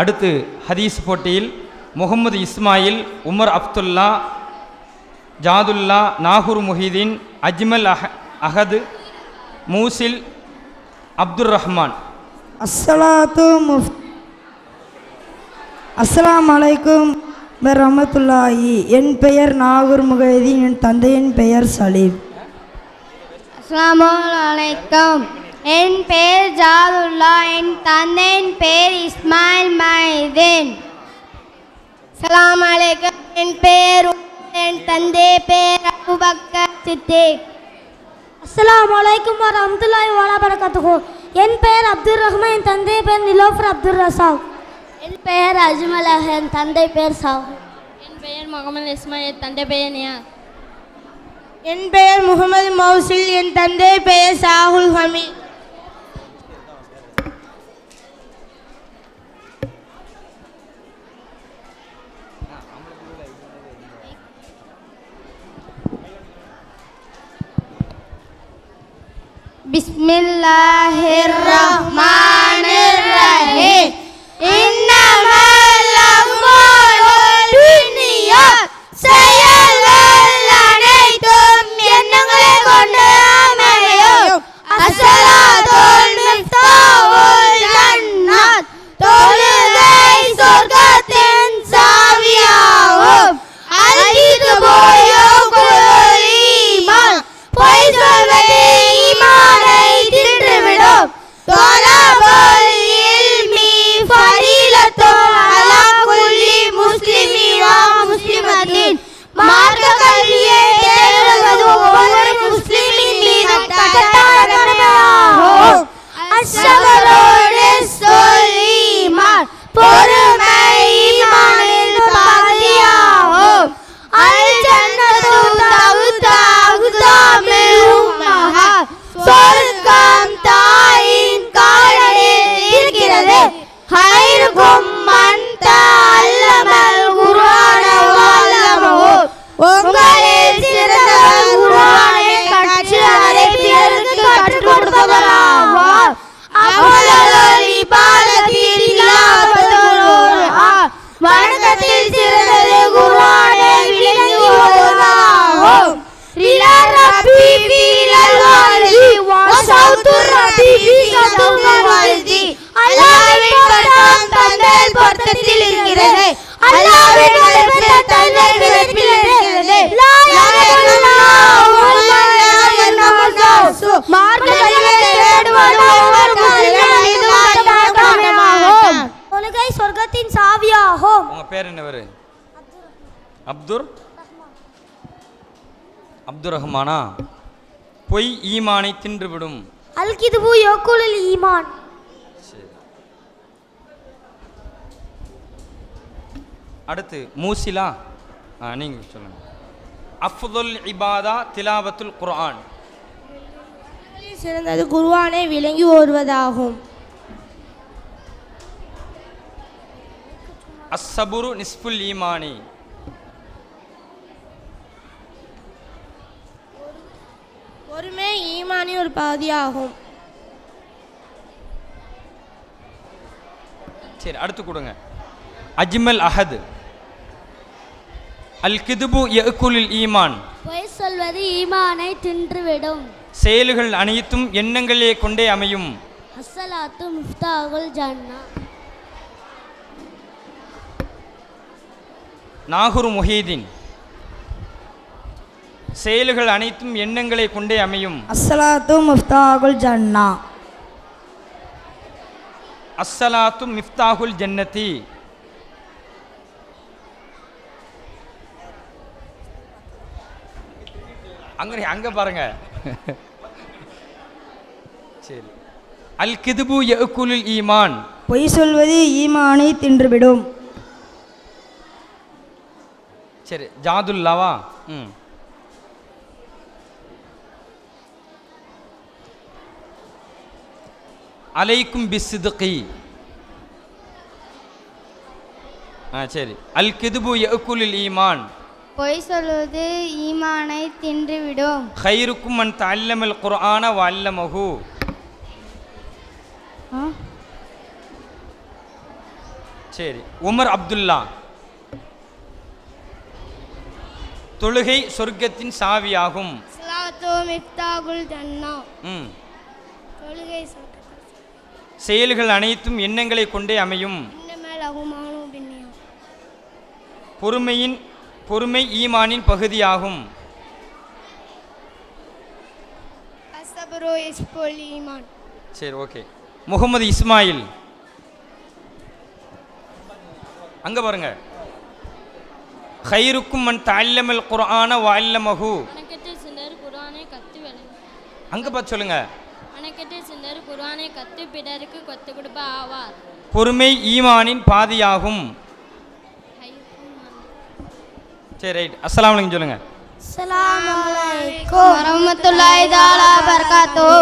அடுத்து ஹதீஸ் போட்டியில் முகமது இஸ்மாயில் உமர் அப்துல்லா ஜாதுல்லா நாகூர் முஹிதீன் அஜ்மல் அஹ அஹது மூசில் அப்துர் ரஹ்மான் அஸ்ஸலாத்து முஃப் அஸ்ஸலாமு அலைக்கும் ரஹமத்துல்லாஹி என் பெயர் நாகூர் முகைதீன் என் தந்தையின் பெயர் சலீம். அஸ்ஸலாமு அலைக்கும். என் பெயர் ஜாதுல்லா என் தந்தையின் பெயர் இஸ்மாயில் மைதீன் அஸ்ஸலாமு அலைக்கும். என் பெயர் உமர், என் தந்தை பெயர் அபுபக்கர் சித்திக். அஸ்ஸலாமு அலைக்கும் வரஹ்மத்துல்லாஹி வபரகாத்துஹு என் பெயர் அப்துல் ரஹ்மான் என் தந்தை பெயர் நிலோஃபர் அப்துல் ரசாக் என் பெயர் அஜ்மல் அஹ், என் தந்தை பெயர் சாஹு. என் பெயர் முகமது இஸ்மாயில் தந்தை பெயர் நியா. என் பெயர் முகமது மௌசில் என் தந்தை பெயர் சாகுல் ஹமீத். பிஸ்மில்லாஹிர் லா இலாஹ சொர்க்கத்தின் சாவியாகும். பேர் என்னவர் அப்துர்? அப்துர் ரஹ்மானா? பொய் ஈமானை தின்றுவிடும் அல்கிதுபு யோக்குலில் ஈமான். அடுத்து மூசிலா நீங்கள் சொல்லுங்கள் அஃதுல் இபாதா திலாவத்துல் குர்ஆன். சிறந்தது குர்ஆனை விளங்கி ஓதுவதாகும் அஸ்ஸபுரு நிஸ்புல் ஈமானி பொறுமை ஈமானி ஒரு பாதியாகும். சரி அடுத்து கொடுங்க. அஜ்மல் அஹத். அல் கிதுபு யகுலில் ஈமான். பொய் சொல்வது ஈமானை தின்றுவிடும். செயல்கள் அனைத்தும் எண்ணங்களே கொண்டே அமையும். அஸ்ஸலாத்து முஃப்தாகுல் ஜன்னா. நாகூர் முஹீதீன். செயல்கள் அனைத்தும் எண்ணங்களை கொண்டே அமையும். அஸ்ஸலாத்து முஃப்தாகுல் ஜன்னா அஸ்ஸலாத்து மிஃப்தாகுல் ஜன்னதி அங்க அங்க பாருங்க. சரி. அல் கிதுபு யகுலில் ஈமான். பொய் சொல்வது ஈமானை தின்றுவிடும். சரி ஜாதுல்லாவா ம். அலைக்கும் பிஸ்துகி ஆ சரி. அல் கிதுபு யகுலில் ஈமான். பொய் சொல்வது ஈமானை தின்றுவிடும். ஹைருக்கும் மன் தல்லமல் குர்ஆன வல்லமஹு சரி. உமர் அப்துல்லா. தொழுகை சொர்க்கத்தின் சாவியாகும். தொழுகை சொர்க்கம் செயல்கள் அனைத்தும் எண்ணங்களை கொண்டே அமையும். பொறுமையின் பொறுமை ஈமானின் பகுதியாகும். சரி ஓகே. முகமது இஸ்மாயில். அங்க பாருங்க. ஹைருக்கும் மன் தல்லமல் குர்ஆன வல்லமஹு அங்க பார்த்து சொல்லுங்க. கத்து பிறருக்கு கொத்து கொடுப்ப ஆவார் பொறுமை ஈமானின் பாதியாகும். சரி ரைட். அஸ்ஸலாமு அலைக்கும் சொல்லுங்க. அஸ்ஸலாமு அலைக்கும் வரஹ்மத்துல்லாஹி தஆலா பரகாத்துஹு